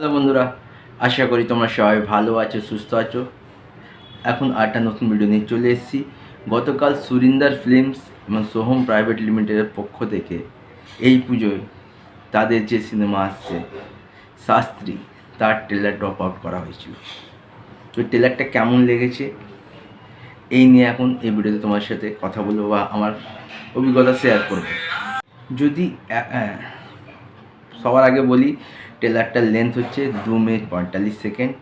Hello বন্ধুরা, আশা করি তোমরা সবাই ভালো আছো, সুস্থ আছো। এখন আরেকটা নতুন ভিডিও নিয়ে চলে এসেছি। গতকাল সুরিন্দার ফিল্মস এবং সোহম প্রাইভেট লিমিটেডের পক্ষ থেকে এই পুজোয় তাদের যে সিনেমা আসছে, শাস্ত্রী, তার ট্রেলার ড্রপ আউট করা হয়েছিল। তো ট্রেলারটা কেমন লেগেছে? এই নিয়ে এখন এই ভিডিওতে তোমার সাথে কথা বলব বা আমার অভিজ্ঞতা শেয়ার করব। যদি সবার আগে বলি ট্রেলারটার লেন্থ হচ্ছে দু মিনিট পঁয়তাল্লিশ সেকেন্ড।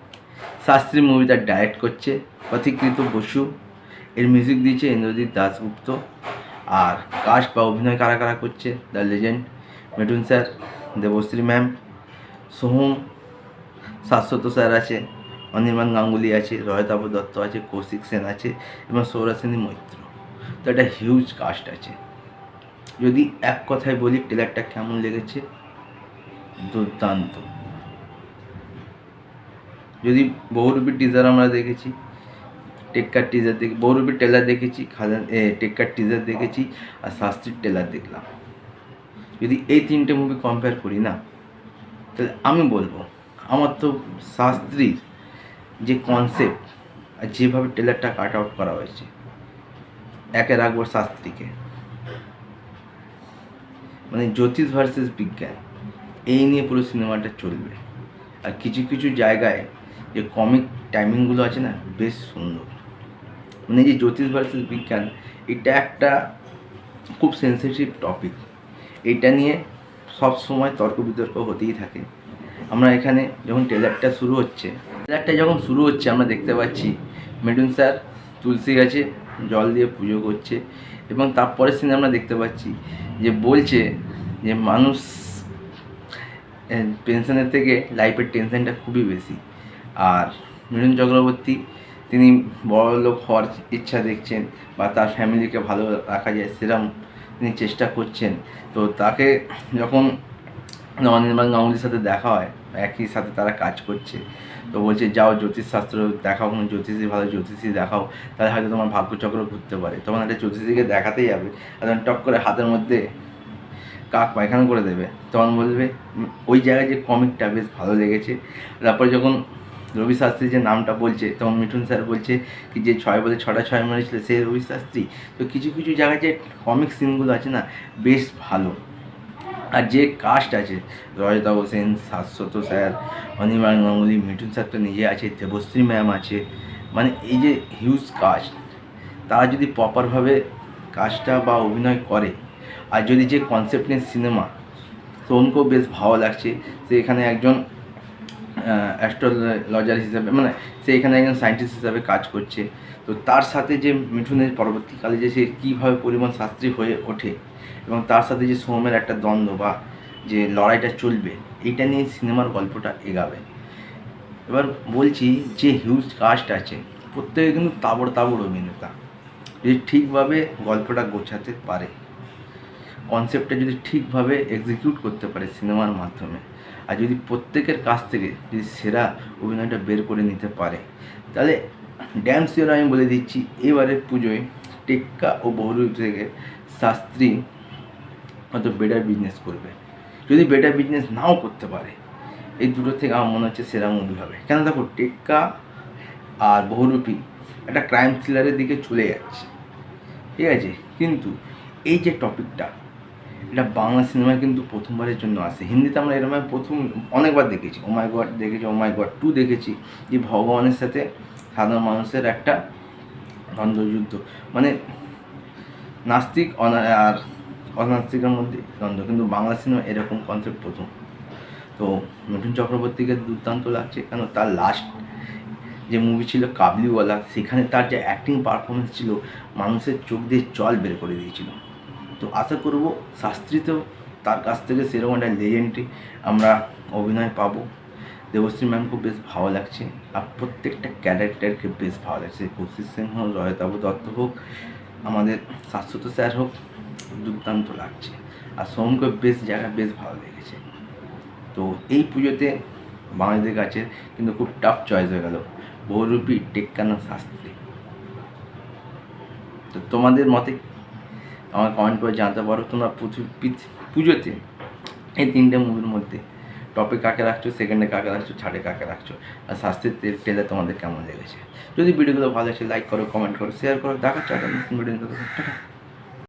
শাস্ত্রী মুভিটা ডাইরেক্ট করছে পথিকৃত বসু। এর মিউজিক দিয়েছে ইন্দ্রজিৎ দাশগুপ্ত। আর কাস্ট বা অভিনয় কারা কারা করছে? The legend Mithun sir, Debashree ma'am Soham, Saswata sir আছে, অনির্বাণ গাঙ্গুলি আছে রয়তাব দত্ত আছে, কৌশিক সেন আছে এবং সৌরাসেনী মৈত্র। তো একটা হিউজ কাস্ট আছে। যদি এক কথায় বলি ট্রেলারটা কেমন লেগেছে? দুর্দান্ত। যদি বহুরূপী টিজার আমরা দেখেছি টেক্কার টিজার দেখি বহুরূপী টেলার দেখেছি, খাজান, এ টেক্কার টিজার দেখেছি আর শাস্ত্রীর টেলার দেখলাম। যদি এই তিনটে মুভি কম্পেয়ার করি না, তাহলে আমি বলব, আমার তো শাস্ত্রীর যে কনসেপ্ট আর যেভাবে টেলারটা কাট আউট করা হয়েছে, একে রাখব শাস্ত্রীকে। মানে জ্যোতিষ ভার্সেস বিজ্ঞান। এই নিয়ে পুরো সিনেমাটা চলবে। আর কিছু কিছু জায়গায় যে কমিক টাইমিংগুলো আছে না, বেশ সুন্দর। মানে যে জ্যোতিষ ভার্সেস বিজ্ঞান, এটা একটা খুব সেন্সিটিভ টপিক এটা নিয়ে সব সময় তর্ক বিতর্ক হতেই থাকে। আমরা এখানে যখন ট্রেলারটা শুরু হচ্ছে ট্রেলারটা যখন শুরু হচ্ছে, আমরা দেখতে পাচ্ছি মিঠুন স্যার তুলসী গাছে জল দিয়ে পুজো করছে এবং তারপরের সিনে আমরা দেখতে পাচ্ছি যে বলছে যে মানুষ পেনশনের থেকে লাইফের টেনশনটা খুবই বেশি। আর মিঠুন চক্রবর্তী, তিনি বড় লোক হওয়ার ইচ্ছা দেখছেন বা তার ফ্যামিলিকে ভালো রাখা যায় সেরকম তিনি চেষ্টা করছেন। তো তাকে যখন অনির্বাণ গাঙ্গুলির সাথে দেখা হয়, একই সাথে তারা কাজ করছে। তো বলছে, যাও জ্যোতিষশাস্ত্র দেখাও, কোনো জ্যোতিষী ভালো জ্যোতিষী দেখাও, তাহলে হয়তো তোমার ভাগ্যচক্র ঘুরতে পারে। তখন একটা জ্যোতিষীকে দেখাতেই যাবে আর টক করে হাতের মধ্যে কাক পায়খানা করে দেবে। তখন বলবে ওই জায়গায় যে কমিকটা বেশ ভালো লেগেছে। তারপর যখন রবি শাস্ত্রী যে নামটা বলছে, তখন মিঠুন স্যার বলছে কি যে, ছয় বলে ছটা ছয় মেরেছিল সেই রবি শাস্ত্রী? তো কিছু কিছু জায়গায় যে কমিক সিনগুলো আছে না, বেশ ভালো। আর যে কাস্ট আছে রয়তা হোসেন শাশ্বত স্যার, অনির্বাণ গাঙ্গুলি, মিঠুন স্যার তো নিজে আছে, দেবশ্রী ম্যাম আছে। মানে এই যে হিউজ কাস্ট তারা যদি প্রপারভাবে কাজটা বা অভিনয় করে আর যদি যে কনসেপ্ট নিয়ে সিনেমা সোমকেও বেশ ভালো লাগছে। সে এখানে একজন অ্যাস্ট্রোলজার হিসাবে মানে সে এখানে একজন সায়েন্টিস্ট হিসাবে কাজ করছে। তো তার সাথে যে মিঠুনের পরবর্তীকালে যে সে কীভাবে পরিমাণ শাস্ত্রী হয়ে ওঠে এবং তার সাথে যে সোমের একটা দ্বন্দ্ব বা যে লড়াইটা চলবে, এটা নিয়ে সিনেমার গল্পটা এগাবে। এবার বলছি যে হিউজ কাস্ট আছে, প্রত্যেকে কিন্তু তাবড় তাবড় অভিনেতা। যদি ঠিকভাবে গল্পটা গোছাতে পারে। কনসেপ্টটা যদি ঠিকভাবে এক্সিকিউট করতে পারে সিনেমার মাধ্যমে, আর যদি প্রত্যেকের কাছ থেকে যদি সেরা অভিনয়টা বের করে নিতে পারে, তাহলে ড্যান্স শিওর আমি বলে দিচ্ছি এবারের পুজোয় টেক্কা ও বহুরূপ থেকে শাস্ত্রী হয়তো বেটার বিজনেস করবে। যদি বেটার বিজনেস নাও করতে পারে, এই দুটো থেকে আমার মনে হচ্ছে সেরা মুভি হবে। কেন দেখো, টেক্কা আর বহুরূপী একটা ক্রাইম থ্রিলারের দিকে চলে যাচ্ছে। ঠিক আছে? কিন্তু এই যে টপিকটা এটা বাংলা সিনেমায় কিন্তু প্রথমবারের জন্য আসে। হিন্দিতে আমরা এরকম প্রথম অনেকবার দেখেছি। ওমাই গড দেখেছি ওমাই গড টু দেখেছি। যে ভগবানের সাথে সাধারণ মানুষের একটা দ্বন্দ্বযুদ্ধ। মানে নাস্তিক আর অনাস্তিকের মধ্যে দ্বন্দ্ব। কিন্তু বাংলা সিনেমা এরকম কনসেপ্ট প্রথম। তো মিঠুন চক্রবর্তীকে দুর্দান্ত লাগছে। কেন? তার লাস্ট যে মুভি ছিল কাবলিওয়ালা, সেখানে তার যে অ্যাক্টিং পারফরমেন্স ছিল, মানুষের চোখ দিয়ে জল বের করে দিয়েছিল। তো আশা করব শাস্ত্রীতেও তার কাছ থেকে সেরকম একটা লেজেন্ডটি আমরা অভিনয় পাবো। দেবশ্রী ম্যামকে বেশ ভালো লাগছে আর প্রত্যেকটা ক্যারেক্টারকে বেশ ভালো লাগছে। কৌশিক সেন হোক রয়তাব দত্ত হোক, আমাদের শাশ্বত স্যার হোক, দুর্দান্ত লাগছে। আর সোমকে বেশ জায়গা বেশ ভালো লেগেছে। তো এই পুজোতে বাঙালিদের কাছে কিন্তু খুব টাফ চয়েস হয়ে গেল। বহুরূপী টেক্কানা শাস্ত্রী। তো তোমাদের মতে আমার কমেন্ট করে জানতে পারো। তোমরা পুজো- পুজোতে এই তিনটে মুভির মধ্যে টপে কাকে রাখছো সেকেন্ডে কাকে রাখছো ছাড়ে কাকে রাখছো, আর শাস্তির টেলে তোমাদের কেমন লেগেছে? যদি ভিডিওগুলো ভালো লাগছে লাইক করো কমেন্ট করো শেয়ার করো, দেখাচ্ছে একটা ভিডিও